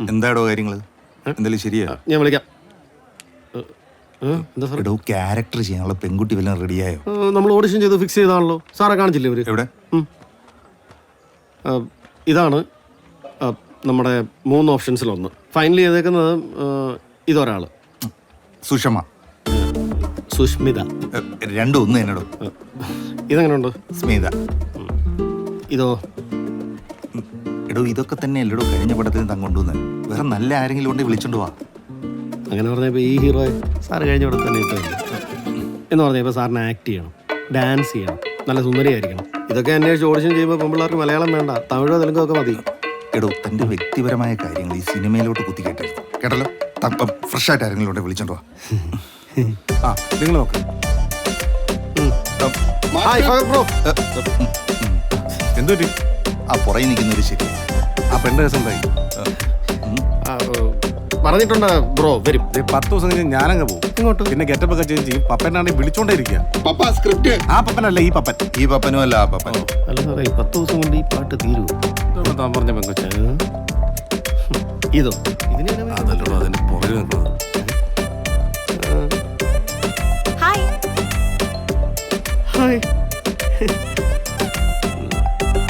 എന്താടോ കാര്യങ്ങൾ എന്തായാലും ശരിയാ? ഞാൻ വിളിക്കാം. ഏ, ഏ, എന്താ സാർ എടോ ക്യാരക്ടർ ചെയ്യാനുള്ള പെൺകുട്ടി വല്ലതും റെഡിയായോ? നമ്മൾ ഓഡിഷൻ ചെയ്ത് ഫിക്സ് ചെയ്താണല്ലോ. സാറെ കാണിച്ചില്ലേ ഇവർ? എവിടെ? ആ, ഇതാണ് ആ, നമ്മുടെ മൂന്ന് ഓപ്ഷൻസിലൊന്ന് ഫൈനൽ ചെയ്തേക്കുന്നത് ആ, ഇതൊരാൾ. സുഷമ. സുഷ്മിത. എ, രണ്ടും ഒന്ന് എന്നടോ ആ, ഇതെങ്ങനെയുണ്ട് സ്മിത. ഇതോ? എടോ ഇതൊക്കെ തന്നെ അല്ലടോ കഴിഞ്ഞ പടത്തിൽ താൻ കൊണ്ടുവന്ന്. വേറെ നല്ല ആരെങ്കിലും ഉണ്ടെങ്കിൽ വിളിച്ചോണ്ട് വാ. അങ്ങനെ പറഞ്ഞപ്പോൾ ഈ ഹീറോ സാറ് കഴിഞ്ഞ ഇവിടെ തന്നെ ഇട്ടില്ല എന്ന് പറഞ്ഞപ്പോൾ സാറിന് ആക്ട് ചെയ്യണം ഡാൻസ് ചെയ്യണം നല്ല സുന്ദരിയായിരിക്കണം. ഇതൊക്കെ അന്വേഷിച്ച് ഓഡിഷൻ ചെയ്യുമ്പോൾ പെമ്പിള്ളേർക്ക് മലയാളം വേണ്ട തമിഴോ തെലുങ്കോ ഒക്കെ മതി. എടോ തന്റെ വ്യക്തിപരമായ കാര്യങ്ങൾ ഈ സിനിമയിലോട്ട് കുത്തിക്കേട്ടരുത് കേട്ടല്ലോ? ഫ്രഷ് ആയിട്ട് ആരെങ്കിലും ഉണ്ടെങ്കിൽ വിളിച്ചോണ്ട് വാ. ആ നിങ്ങൾ നോക്ക്. ഹായ് ബ്രോ എന്തു പറ്റി ആ പുറകെ നിൽക്കുന്നൊരു ശരി. ആ പെണ്ണ് രസം എന്തായി? പറഞ്ഞിട്ടുണ്ട് ബ്രോ? വരും. ദേ പത്ത് ദിവസം കഴിഞ്ഞ് ഞാനങ്ങ് പോകും ഇങ്ങോട്ട് പിന്നെ ഗെറ്റപ്പ് ഒക്കെ ചേഞ്ച് ചെയ്യും പപ്പനാണെങ്കിൽ വിളിച്ചോണ്ടേ ഇരിക്കുക പപ്പ സ്ക്രിപ്റ്റ്. ആ പപ്പനല്ല ഈ പപ്പൻ. ഈ പപ്പനും അല്ല ആ പപ്പൻ. അല്ല സാറേ ഈ പത്ത് ദിവസം കൊണ്ട് ഈ പാട്ട് തീരുമോ ഇതാണ് താൻ പറഞ്ഞ പെങ്കൊച്ച? ഇതോ? ഇതിന് ഞാൻ അതല്ലോ അതിന്റെ പുറകിൽ നിൽക്കുന്നത് ഹായ്. ഹായ്.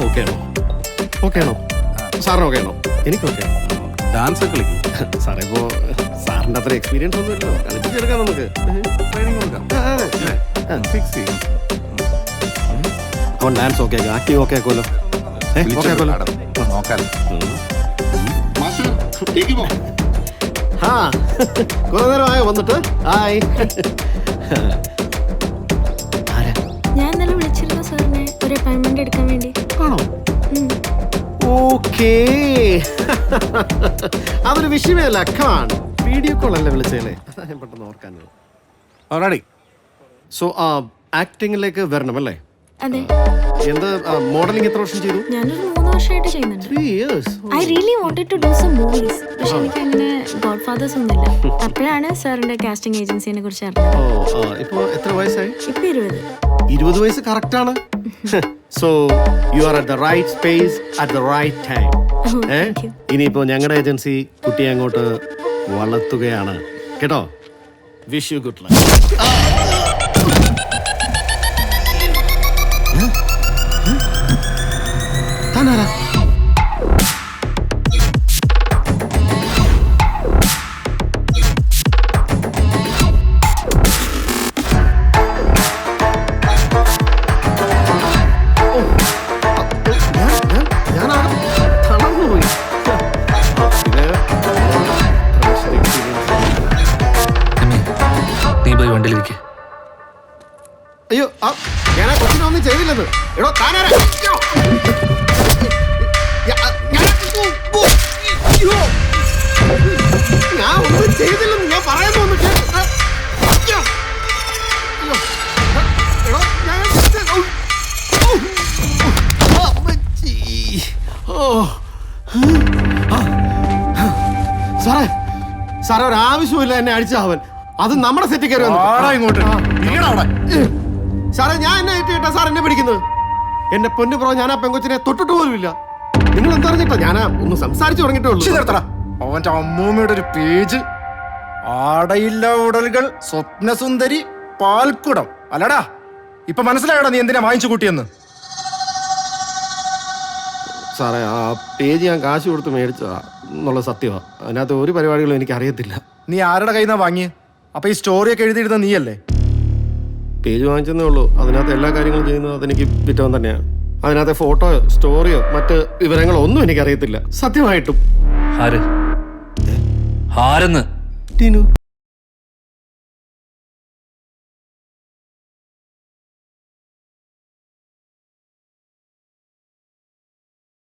ഓക്കെ ആണോ? ഓക്കെ ആണോ? സാറിന് ഓക്കെ ആണോ? എനിക്ക് ഓക്കെ ഡാൻസ് ഒക്കെ കളിക്കും. സാറേ ഇപ്പോ സാറിന്റെ അത്ര എക്സ്പീരിയൻസ് ഒന്നും ഇല്ല കളിപ്പിച്ചെടുക്കാം നമുക്ക്. ട്രെയിനിങ് കൊടുക്കാം. അതെ. ഫിക്സ് ചെയ്യും. അവൻ ഡാൻസ് ഓക്കെ ആക്കാം. ആക്ടിങ് ഓക്കെ ആക്കുമല്ലോ. ഏ, ഓക്കെ ആക്കുമല്ലോ. നോക്കാലോ ആ കുറെ നേരമായോ വന്നിട്ട്? ഹായ് ഞാൻ ഇന്നലെ വിളിച്ചിരുന്നു സാറിനെ. ഒരു അപ്പോയിന്റ്മെന്റ് എടുക്കാൻ വേണ്ടി. ആണോ. ഓക്കേ. അതൊരു വിഷയമല്ല കമാൺ വീഡിയോ കോൾ അല്ല വിളിച്ചേനെ? അതാ ഞാൻ പെട്ടെന്ന് ഓർക്കാനത് റെഡി സോ ആക്ടിങ്ങിലേക്ക് വരണം അല്ലേ? അതെ. എന്ത് മോഡലിംഗ് എത്ര വർഷം ചെയ്തു? ഞാനൊരു മൂന്ന് വർഷമായിട്ട് ചെയ്യുന്നുണ്ട്. Three years I really wanted to do some movies പക്ഷെ എനിക്ക് അങ്ങനെ ഗോഡ് ഫാദേഴ്സ് ഒന്നുമില്ല. അപ്പോഴാണ് സാറിന്റെ കാസ്റ്റിംഗ് ഏജൻസിനെ കുറിച്ച് അറിഞ്ഞത് ഓ ഇപ്പോൾ എത്ര വയസ്സായി? ഇപ്പൊ ഇരുപത്. ഇരുപത് വയസ്സ് കറക്റ്റ് ആണ്. So you are at the right space at the right time uh ഇനിയിപ്പോൾ ഞങ്ങളുടെ ഏജൻസി കുട്ടിയെ അങ്ങോട്ട് വളർത്തുകയാണ്. കേട്ടോ? വിഷ് യു ഗുഡ് ലക്ക് അയ്യോ ഞാൻ ആ കൊച്ചിനൊന്നും ചെയ്തില്ലെന്ന് എടോ ഞാൻ- ഒന്നും ചെയ്തില്ലെന്ന് ഞാൻ പറയാൻ സാറേ സാറേ ഒരാവശ്യമില്ല എന്നെ അടിച്ച അവൻ. അത് നമ്മുടെ സെറ്റിൽ കയറി വന്നു. ആടാ ഇങ്ങോട്ട്. അവിടെ. സാറേ ഞാൻ എന്നെ ഏറ്റിട്ടാ സാർ എന്നെ പിടിക്കുന്നത്. എന്റെ പൊന്നു പ്രോ ഞാൻ ആ പെങ്കൊച്ചിനെ തൊട്ടിട്ട് പോലും ഇല്ല നിങ്ങൾ എന്താ പറഞ്ഞിട്ടോ ഞാൻ ഒന്ന് സംസാരിച്ചു തുടങ്ങിയിട്ടേ ഉള്ളൂ. നിർത്തടാ. അവന്റെ അമ്മൂമ്മയുടെ ഒരു പേജ്. ആടയില്ല ഉടലുകൾ സ്വപ്നസുന്ദരി പാൽക്കുടം. അല്ലടാ ഇപ്പൊ മനസ്സിലായടാ നീ എന്തിനാ വാങ്ങിച്ചു കൂട്ടിയെന്ന്. സാറേ ആ പേജ് ഞാൻ കാശ് കൊടുത്ത് മേടിച്ചതാ. എന്നുള്ള സത്യമാ. അതിനകത്ത് ഒരു പരിപാടികളും എനിക്ക് അറിയത്തില്ല നീ ആരുടെ കയ്യിൽ നിന്നാ വാങ്ങിയ? അപ്പൊ ഈ സ്റ്റോറിയൊക്കെ എഴുതിയിരുന്ന നീയല്ലേ? പേജ് വാങ്ങിച്ചെന്നേ ഉള്ളൂ. അതിനകത്ത് എല്ലാ കാര്യങ്ങളും ചെയ്യുന്നത് അതെനിക്ക് വിറ്റവൻ തന്നെയാണ്. അതിനകത്തെ ഫോട്ടോ സ്റ്റോറിയോ മറ്റ് വിവരങ്ങളോ ഒന്നും എനിക്ക് അറിയത്തില്ല സത്യമായിട്ടും. ആര്? ആരെന്ന്? ടിനു.